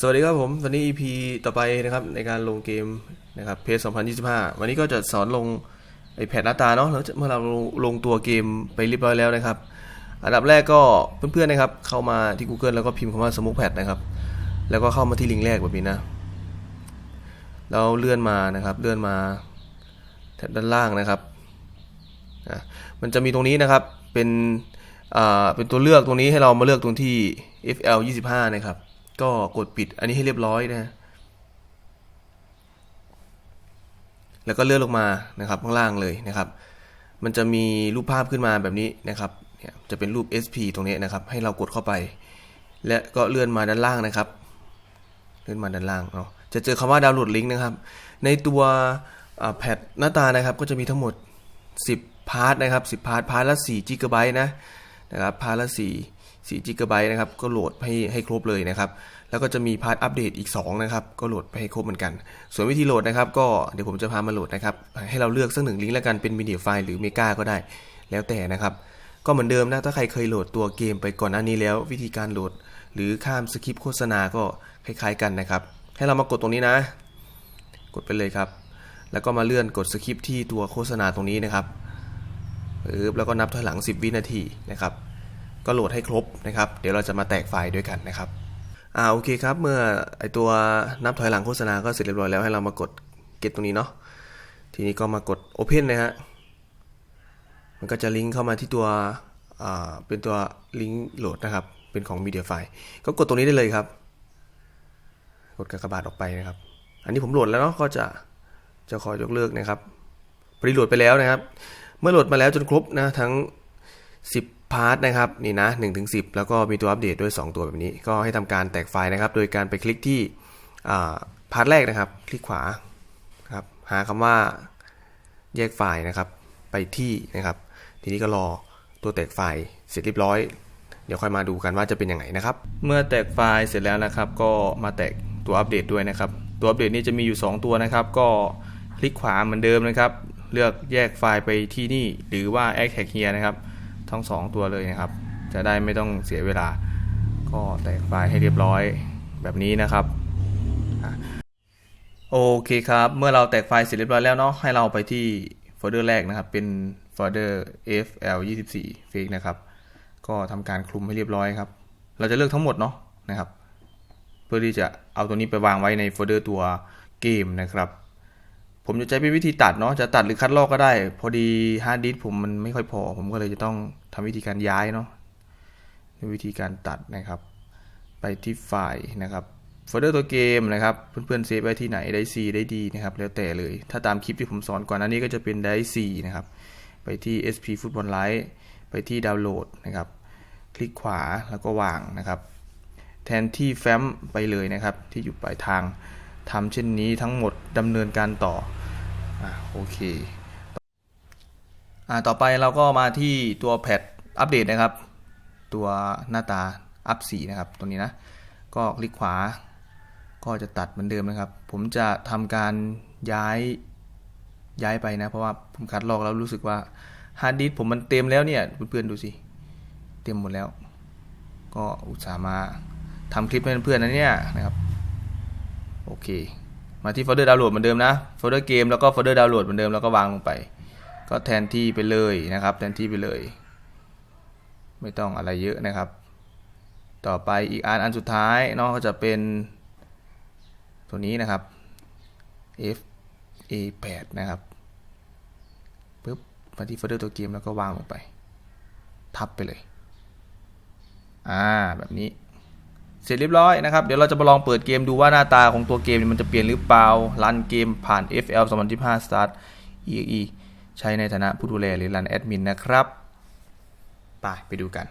สวัสดีครับผม วันนี้ EP ต่อไปนะครับในการลงเกมนะครับเพจ2025 วันนี้ก็จะสอนลงไอแพดหน้าตาเนาะแล้วเมื่อเราลงลงตัวเกมไปเรียบร้อยแล้วนะครับ อันดับแรกก็เพื่อนๆนะครับ เข้ามาที่ Google แล้วก็พิมพ์คำว่า Smoke Pad นะครับ แล้วก็เข้ามาที่ลิงก์แรกแบบนี้นะแล้วเลื่อนมานะครับ เลื่อนมา ด้านล่างนะครับอะมันจะมีตรงนี้นะครับเป็นอ่าเป็นตัวเลือกตรงนี้ให้เรามาเลือกตรงที่ FL 25นะครับ ก็กดปิดอันนี้ให้เรียบร้อยนะแล้วก็เลื่อนลงมานะครับข้างล่างเลยนะครับ มันจะมีรูปภาพขึ้นมาแบบนี้นะครับเนี่ยจะเป็นรูป SP ตรงนี้นะครับ ให้เรากดเข้าไป และก็เลื่อนมาด้านล่างนะครับ เลื่อนมาด้านล่างเนาะจะเจอคำว่าดาวน์โหลดลิงก์นะครับ ในตัว แพดหน้าตานะครับก็จะมีทั้งหมด 10 พาร์ทนะครับ 10 พาร์ท พาร์ทละ4จิกะไบต์นะนะครับ พาร์ทละ4 4จิกะไบต์นะครับ ก็โหลดให้ให้ครบเลยนะครับ แล้วก็จะมีพาร์ทอัปเดตอีก 2 นะครับ ก็โหลดไปให้ครบเหมือนกัน ส่วนวิธีโหลดนะครับ ก็เดี๋ยวผมจะพามาโหลดนะครับ ให้เราเลือกสักหนึ่งลิงก์แล้วกัน เป็นมีเดียไฟล์หรือเมกาก็ได้ แล้วแต่นะครับ ก็เหมือนเดิมนะ ถ้าใครเคยโหลดตัวเกมไปก่อนหน้านี้แล้ว วิธีการโหลด หรือข้ามสคริปต์โฆษณาก็คล้ายๆกันนะครับ ให้เรามากดตรงนี้นะ กดไปเลยครับ แล้วก็มาเลื่อนกดสคริปที่ตัวโฆษณาตรงนี้นะครับปึ๊บแล้วก็นับถอยหลัง 10 วินาทีนะครับก็โหลดให้ครบนะครับ เดี๋ยวเราจะมาแตกไฟล์ด้วยกันนะครับ อ่าโอเคครับ เมื่อไอตัวนับถอยหลังโฆษณาก็เสร็จเรียบร้อยแล้วให้เรามากด get ตรงนี้เนาะ ทีนี้ก็มากด open นะฮะ มันก็จะลิงก์เข้ามาที่ตัว อ่า เป็นตัวลิงก์โหลดนะครับ เป็นของ media file ก็กดตรงนี้ได้เลยครับ กดกากบาทออกไปนะครับ อันนี้ผมโหลดแล้วเนาะ ก็จะ จะขอยกเลิกนะครับพอดีโหลดไปแล้วนะครับ เมื่อโหลดมาแล้วจนครบนะทั้ง 10 พาร์ทนะครับนี่นะ1ถึง10 แล้วก็มีตัวอัปเดตด้วย 2 ตัวแบบนี้ ก็ให้ทำการแตกไฟล์นะครับ โดยการไปคลิกที่พาร์ทแรกนะครับ คลิกขวาครับหาคำว่าแยกไฟล์นะครับ ไปที่นะครับ ทีนี้ก็รอตัวแตกไฟล์เสร็จเรียบร้อย เดี๋ยวค่อยมาดูกันว่าจะเป็นยังไงนะครับ เมื่อแตกไฟล์เสร็จแล้วนะครับ ก็มาแตกตัวอัปเดตด้วยนะครับ ตัวอัปเดตนี้จะมีอยู่ 2 ตัวนะครับ ก็ คลิกขวาเหมือนเดิมนะครับ เลือกแยกไฟล์ไปที่นี่ หรือว่า Add Tag Here นะครับ ทั้ง 2 ตัวเลยนะครับ จะได้ไม่ต้องเสียเวลา ก็แตกไฟล์ให้เรียบร้อยแบบนี้นะครับโอเคครับ เมื่อเราแตกไฟล์เสร็จเรียบร้อยแล้วเนาะให้เราไปที่โฟลเดอร์แรกนะครับ เป็นโฟลเดอร์ fl24 fake นะครับ ก็ทำการคลุมให้เรียบร้อยครับ เราจะเลือกทั้งหมดเนาะนะครับ เพื่อที่จะเอาตัวนี้ไปวางไว้ในโฟลเดอร์ตัวเกมนะครับ ผมจะใช้เป็นวิธีตัดเนาะจะตัดหรือคัดลอกก็ได้ พอดีฮาร์ดดิสผมมันไม่ค่อยพอ ผมก็เลยจะต้องทำวิธีการย้ายเนาะวิธีการตัดนะครับ ไปที่ไฟล์นะครับโฟลเดอร์ตัวเกมนะครับ เพื่อนๆเซฟไว้ที่ไหนได้ C ได้ D นะครับ แล้วแต่เลย ถ้าตามคลิปที่ผมสอนก่อนหน้านี้ก็จะเป็นได้ C นะครับ ไปที่ SP Football Lite ไปที่ดาวน์โหลดนะครับ คลิกขวาแล้วก็วางนะครับ แทนที่แฟ้มไปเลยนะครับ ที่อยู่ปลายทางทำเช่นนี้ทั้งหมดดำเนินการต่อ โอเคอ่าต่อไปเราก็มาที่ตัวแพทอัปเดตนะครับ ตัวหน้าตาอัปสีนะครับตรงนี้นะ ก็คลิกขวา ก็จะตัดเหมือนเดิมนะครับ ผมจะทำการย้ายย้ายไปนะ เพราะว่าผมคัดลอกแล้วรู้สึกว่าฮาร์ดดิสผมมันเต็มแล้วเนี่ยเพื่อนๆดูสิ เต็มหมดแล้ว ก็อุตส่าห์มาทำคลิปให้เพื่อนๆนะเนี่ยนะครับ โอเค มาที่โฟลเดอร์ดาวน์โหลดเหมือนเดิมนะโฟลเดอร์เกมแล้วก็โฟลเดอร์ดาวน์โหลดเหมือนเดิมแล้วก็วางลงไป ก็แทนที่ไปเลยนะครับ แทนที่ไปเลย ไม่ต้องอะไรเยอะนะครับ ต่อไปอีกอันอันสุดท้ายเนาะก็จะเป็น ตัวนี้นะครับ f a 8นะครับปึ๊บมาที่โฟลเดอร์ตัวเกมแล้วก็วางลงไป ทับไปเลย อ่าแบบนี้ เสร็จเรียบร้อยนะครับ เดี๋ยวเราจะมาลองเปิดเกมดูว่าหน้าตาของตัวเกมมันจะเปลี่ยนหรือเปล่ารันเกมผ่าน FL 2025 Start EXE ใช้ในฐานะผู้ดูแลหรือรันแอดมินนะครับ ไปไปดูกัน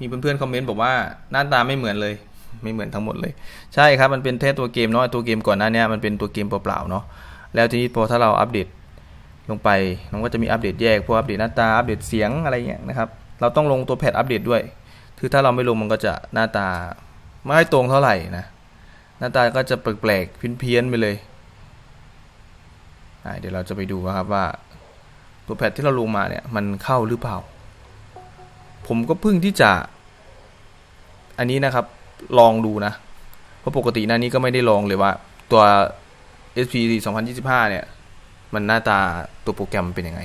มีเพื่อนๆคอมเมนต์บอกว่าหน้าตาไม่เหมือนเลย ไม่เหมือนทั้งหมดเลย ใช่ครับมันเป็นแค่ตัวเกมเนาะตัวเกมก่อนหน้าเนี้มันเป็นตัวเกมเปล่าๆเนาะแล้วทีนี้พอถ้าเราอัปเดตลงไปมันก็จะมีอัปเดตแยกพวกอัปเดตหน้าตาอัปเดตเสียงอะไรเงี้ยนะครับเราต้องลงตัวแพทอัปเดตด้วยคือถ้าเราไม่ลงมันก็จะหน้าตาไม่ตรงเท่าไหร่นะหน้าตาก็จะแปลกๆเพี้ยนๆไปเลยเดี๋ยวเราจะไปดูนะครับว่าตัวแพทที่เราลงมาเนี่ยมันเข้าหรือเปล่า ผมก็เพิ่งที่จะ อันนี้นะครับ ลองดูนะ เพราะปกติหน้านี้ก็ไม่ได้ลองเลยว่า ตัว SP 2025 เนี่ย มันหน้าตาตัวโปรแกรมเป็นยังไง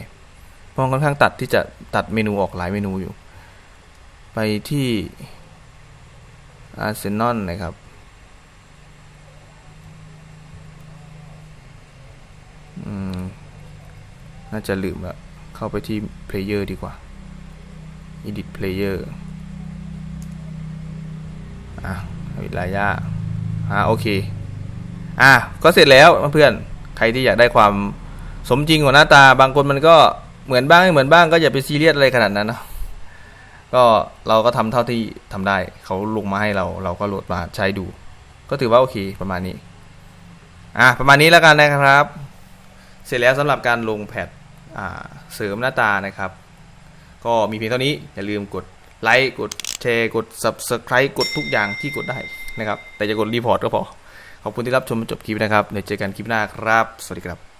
เพราะมันค่อนข้างตัดที่จะตัดเมนูออกหลายเมนูอยู่ ไปที่ Arsenal นะครับอืมน่าจะลืมล้วเข้าไปที่ Player ดีกว่า Edit Player อะ วิลายาอ่าโอเค อะก็เสร็จแล้วเพื่อนใครที่อยากได้ความสมจริงของหน้าตา บางคนมันก็เหมือนบ้างไม่เหมือนบ้างก็อย่าไปซีเรียสอะไรขนาดนั้นเนะก็เราก็ทำเท่าที่ทำได้ เขาลงมาให้เรา เราก็โหลดมาใช้ดู ก็ถือว่าโอเคประมาณนี้ อะประมาณนี้แล้วกันนะครับ เสร็จแล้วสำหรับการลงแพทเสริมหน้าตานะครับ ก็มีเพียงเท่านี้อย่าลืมกดไลค์กด แชร์กด subscribe กดทุกอย่างที่กดได้นะครับ แต่จะกดรีพอร์ตก็พอ ขอบคุณที่รับชมจนจบคลิปนะครับเดี๋ยวเจอกันคลิปหน้าครับ สวัสดีครับ